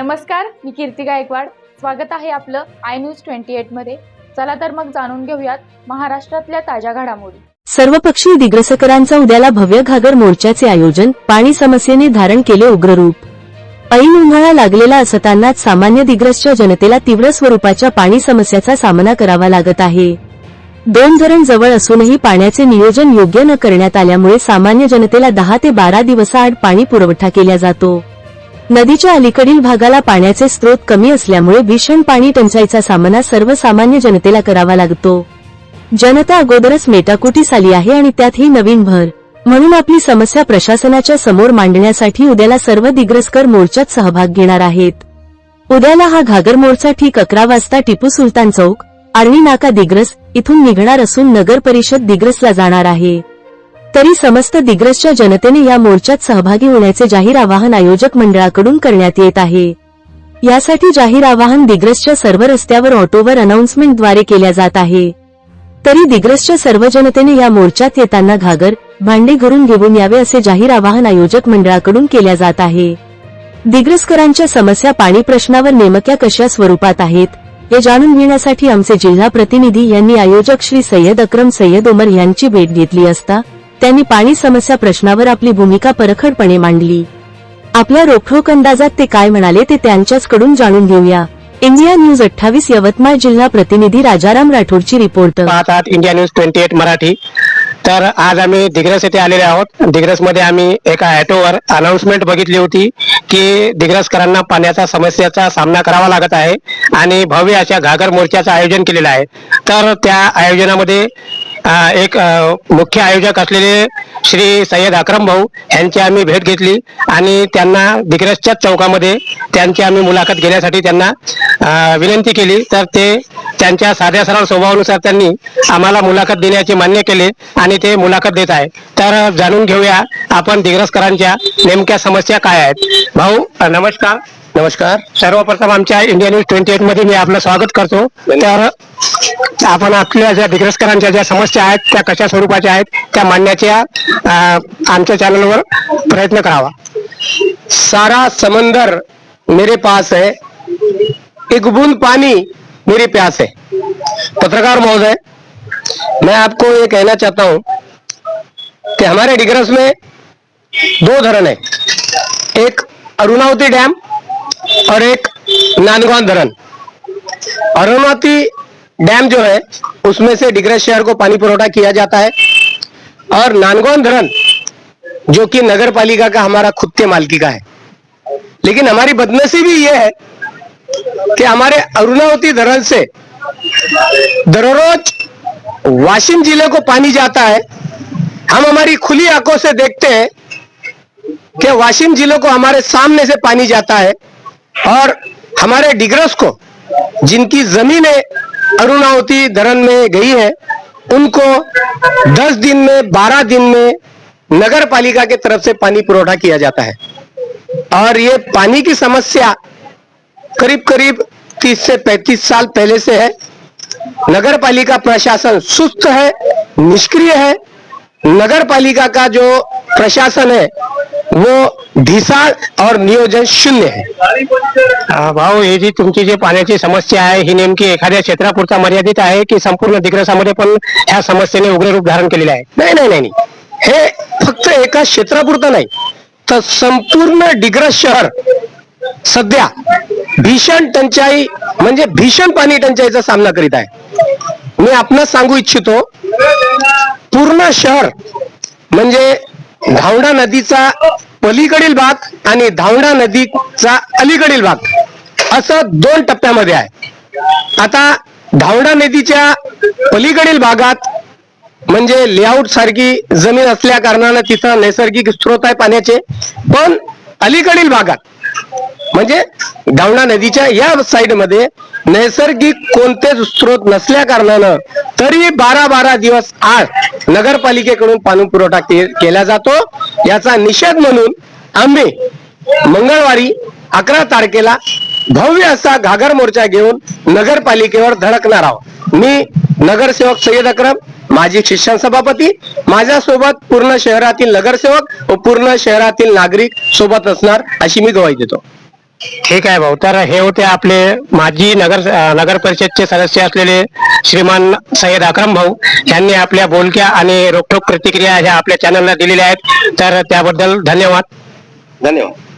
नमस्कार मी कीर्ती गायकवाड. स्वागत आहे आपलं आय न्यूज ट्वेंटी एटमध्ये. चला तर मग जाणून घेऊयात महाराष्ट्रातल्या ताज्या घडामोडी. सर्वपक्षीय दिग्रसकरांचा उद्याला भव्य घागर मोर्चाचे आयोजन पाणी समस्येने धारण केले उग्ररूप ऐन उन्हाळा लागलेला असतानाच सामान्य दिग्रसच्या जनतेला तीव्र स्वरूपाच्या पाणी समस्याचा सामना करावा लागत आहे. दोन धरण जवळ असूनही पाण्याचे नियोजन योग्य न करण्यात आल्यामुळे सामान्य जनतेला दहा ते बारा दिवसाआड पाणी पुरवठा केला जातो. नदीच्या अलीकडील भागाला पाण्याचे स्रोत कमी असल्यामुळे भीषण पाणी टंचाईचा सामना सर्वसामान्य जनतेला करावा लागतो. जनता अगोदरच मेटाकुटीस आली आहे आणि त्यात ही नवीन भर. म्हणून आपली समस्या प्रशासनाच्या समोर मांडण्यासाठी उद्याला सर्व दिग्रसकर मोर्चात सहभाग घेणार आहेत. उद्याला हा घागर मोर्चा ठीक अकरा वाजता टिपू सुलतान चौक आर्णी नाका दिग्रस इथून निघणार असून नगर परिषद दिग्रसला जाणार आहे. तरी समस्त दिग्रसच्या जनतेने या मोर्चात सहभागी होण्याचे जाहीर आवाहन आयोजक मंडळाकडून करण्यात येत आहे. यासाठी जाहीर आवाहन दिग्रसच्या सर्व रस्त्यावर ऑटोवर अनाउन्समेंटद्वारे केल्या जात आहे. तरी दिग्रसच्या सर्व जनतेने या मोर्चात येताना घागर भांडे घरून घेऊन यावे असे जाहीर आवाहन आयोजक मंडळाकडून केल्या जात आहे. दिग्रसकरांच्या समस्या पाणी प्रश्नावर नेमक्या कशा स्वरूपात आहेत हे जाणून घेण्यासाठी आमचे जिल्हा प्रतिनिधी यांनी आयोजक श्री सय्यद अक्रम सय्यद उमर यांची भेट घेतली असता त्यांनी पाणी समस्या प्रश्नावर आपली भूमिका परखडपणे मांडली. आपल्या रोखोक अंदाजात ते काय म्हणाले ते त्यांच्याचकडून जाणून घेऊया. इंडिया न्यूज अठ्ठावीस यवतमाळ जिल्हा प्रतिनिधी राजाराम राठोडची रिपोर्ट. पाहतात India news twenty eight Marathi. तर आज आम्ही दिग्रस येथे आलेले आहोत. दिग्रसमध्ये आम्ही एका ऑटोवर अनाउन्समेंट बघितली होती की दिग्रसकरांना पाण्याचा समस्याचा सामना करावा लागत आहे आणि भव्य अशा घागर मोर्चाचं आयोजन केलेलं आहे. तर त्या आयोजनामध्ये एक मुख्य आयोजक असलेले श्री सय्यद अक्रम भाऊ यांची आम्ही भेट घेतली आणि त्यांना दिग्रसच्याच चौकामध्ये त्यांची आम्ही मुलाखत घेण्यासाठी त्यांना विनंती केली. तर ते त्यांच्या साध्या सरळ स्वभावानुसार त्यांनी आम्हाला मुलाखत देण्याचे मान्य केले आणि ते मुलाखत देत आहे तर जाणून घेऊया आपण दिग्रसकरांच्या नेमक्या समस्या काय आहेत. भाऊ नमस्कार. नमस्कार. सर्वप्रथम आमच्या इंडिया न्यूज ट्वेंटी एटमध्ये मी आपलं स्वागत करतो. तर आपण आपल्या ज्या दिग्रसकरांच्या ज्या समस्या आहेत त्या कशा स्वरूपाच्या आहेत त्या मांडण्याच्या आमच्या चॅनलवर प्रयत्न करावा. सारा समंदर मेरे पास है एक बूंद पानी मेरी प्यास है. पत्रकार महोदय मैं आपको ये कहना चाहता हूं कि हमारे डिग्रस में दो धरण है। एक अरुणावती डैम और एक नांदगांव धरण अरुणावती डैम जो है, उसमें से डिग्रस शहर को पानी पुरवठा किया जाता है। और नानगौन धरण जो कि नगर पालिका का हमारा खुद के मालकी का है। लेकिन हमारी बदनसीबी ये है कि हमारे अरुणावती धरण से दररोज वाशिम ज़िले को पानी जाता है। हम हमारी खुली आँखों से देखते हैं कि वाशिम ज़िले को हमारे सामने से पानी जाता है। और हमारे डिग्रस को, जिनकी जमीनें अरुणावती धरण में गई है। उनको 10 दिन में 12 दिन में नगर पालिका के तरफ़ से पानी पुरवठा किया जाता है। और ये पानी की समस्या करीब करीब 30 से 35 साल पहले से है। नगर पालिका प्रशासन सुस्त है, निष्क्रिय है। नगर पालिका का जो प्रशासन है वो ढिसाळ और नियोजन शून्य है। अ, भाऊ ही जी तुमची जी पाण्याची समस्या आहे ही नेमकी एखाद्या क्षेत्रापुरता मर्यादित आहे की संपूर्ण दिग्रसामध्ये पण ह्या समस्येने उग्र रूप धारण केलेले आहे? नाही नाही नाही नाही. हे फक्त एका क्षेत्रापुरतं नाही. तर संपूर्ण डिग्रस शहर सध्या भीषण टंचाई म्हणजे भीषण पाणी टंचाईचा सामना करीत आहे. मी आपणास सांगू इच्छितो पूर्ण शहर म्हणजे धावडा नदीचा पलीकडील भाग आणि धावडा नदीचा अलीकडील भाग. असं दोन टप्प्यामध्ये आहे. आता धावडा नदीच्या पलीकडील भागात म्हणजे लेआउट सारखी जमीन असल्या कारणानं तिथं नैसर्गिक स्रोत आहे पाण्याचे. पण अलीकडील भागात म्हणजे धावणा नदीच्या या साइडमध्ये नैसर्गिक कोणतेच स्रोत नसल्या कारणानं तरी बारा बारा दिवस आज नगरपालिकेकडून पाणी पुरवठा केला जातो. याचा निषेध म्हणून आम्ही मंगळवारी अकरा तारखेला भव्य असा घागर मोर्चा घेऊन नगरपालिकेवर धडकणार आहोत. मी नगरसेवक सय्यद अक्रम माजी शिक्षण सभापती माझ्यासोबत पूर्ण शहरातील नगरसेवक व पूर्ण शहरातील नागरिक सोबत असणार अशी मी गवाही देतो. ठीक आहे भाऊ तर हे होते आपले माजी नगर नगर परिषदचे सदस्य असलेले श्रीमान सय्यद अक्रम भाऊ. यांनी आपल्या बोलक्या आणि रोखोक प्रतिक्रिया ह्या आपल्या चॅनलला दिलेल्या आहेत. तर त्याबद्दल धन्यवाद. धन्यवाद.